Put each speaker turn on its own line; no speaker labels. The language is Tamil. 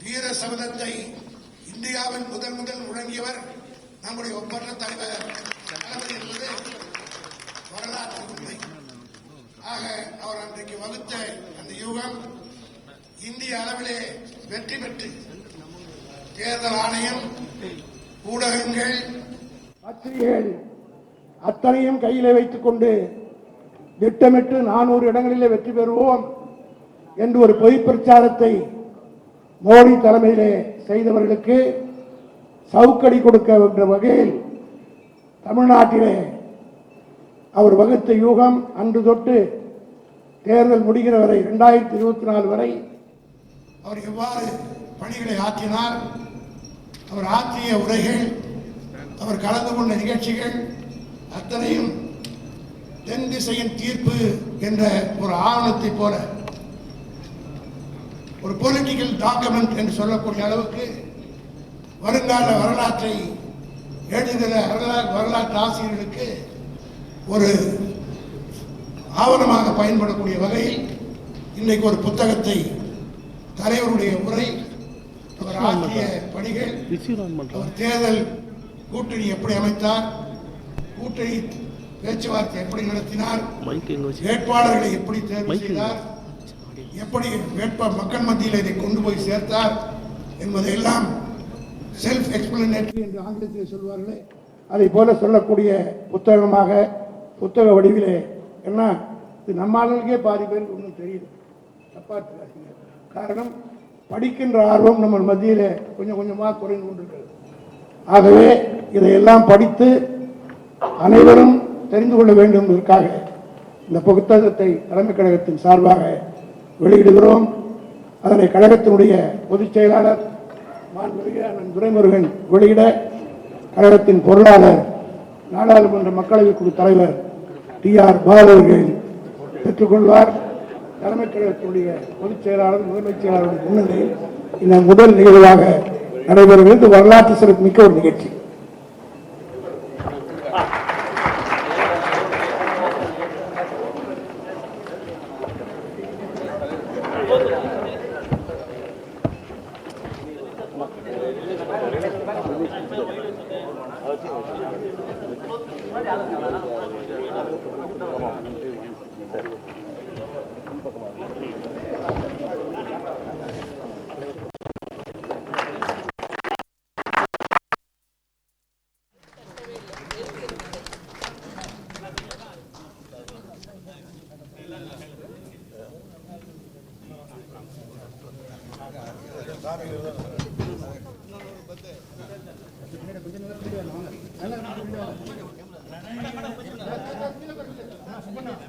வீர சபதத்தை இந்தியாவின் முதல் முதல் முழங்கியவர் நம்முடைய ஒப்பற்ற தலைவர் தளபதி என்பது வரலாற்று உண்மை. ஆக அவர் அன்றைக்கு வகுத்த அந்த யுகம் இந்திய அளவிலே வெற்றி பெற்று தேர்தல் ஆணையம் ஊடகங்கள் பத்திரிகைகள் அத்தனையும் கையிலே வைத்துக் கொண்டு திட்டமிட்டு நானூறு இடங்களிலே வெற்றி பெறுவோம் என்று ஒரு பொய் பிரச்சாரத்தை மோடி தலைமையிலே செய்தவர்களுக்கு சவுக்கடி கொடுக்க என்ற வகையில் தமிழ்நாட்டிலே அவர் வகுத்த யூகம் அன்று தொட்டு தேர்தல் முடிகிற வரை இரண்டாயிரத்தி இருபத்தி நாலு வரை அவர் எவ்வாறு பணிகளை ஆற்றினார் அவர் ஆற்றிய உரைகள் அவர் கலந்து கொண்ட நிகழ்ச்சிகள் அத்தனையும் தென் திசையின் தீர்ப்பு என்ற ஒரு ஆவணத்தை போல ஒரு பொலிட்டிக்கல் டாக்குமெண்ட் என்று சொல்லக்கூடிய அளவுக்கு வருங்கால வரலாற்றை எழுதுகிற வரலாற்று வரலாற்று ஆசிரியர்களுக்கு ஒரு ஆவணமாக பயன்படக்கூடிய வகையில் இன்றைக்கு ஒரு புத்தகத்தை தலைவருடைய உரை அவர் ஆற்றிய பணிகள் அவர் தேர்தல் கூட்டணி எப்படி அமைத்தார் கூட்டணி பேச்சுவார்த்தை எப்படி நடத்தினார் வேட்பாளர்களை எப்படி தேர்வு செய்தார் எப்படி வேட்பா மக்கள் மத்தியில் இதை கொண்டு போய் சேர்த்தார் என்பதையெல்லாம் செல்ஃப் எக்ஸ்பிளனேட்டரி என்று ஆங்கிலத்தில் சொல்வார்களே. அதை போல சொல்லக்கூடிய புத்தகமாக புத்தக வடிவிலே என்ன? இது நம்ம ஆளுங்களுக்கே பாதி பேருக்கு ஒன்றும் தெரியல தப்பா காரணம் படிக்கின்ற ஆர்வம் நம்ம மத்தியில் கொஞ்சம் கொஞ்சமாக குறைந்து கொண்டிருக்கிறது. ஆகவே இதையெல்லாம் படித்து அனைவரும் தெரிந்து கொள்ள வேண்டும் என்பதற்காக இந்த புத்தகத்தை தலைமை கழகத்தின் சார்பாக வெளியிடுகிறோம். அதனை கழகத்தினுடைய பொதுச் செயலாளர் மாண்புமிகு துரைமுருகன் வெளியிட கழகத்தின் பொருளாளர் நாடாளுமன்ற மக்களவைக் குழு தலைவர் டி ஆர் பாலு அவர்கள் பெற்றுக்கொள்வார் தலைமைக் கழகத்தினுடைய பொதுச் செயலாளர் முதன்மைச் செயலாளர் முன்னிலையில் இந்த முதல் நிகழ்வாக நடைபெறுகிறது வரலாற்று சிறப்பு மிக்க ஒரு நிகழ்ச்சி. Gracias. பண்ணாங்க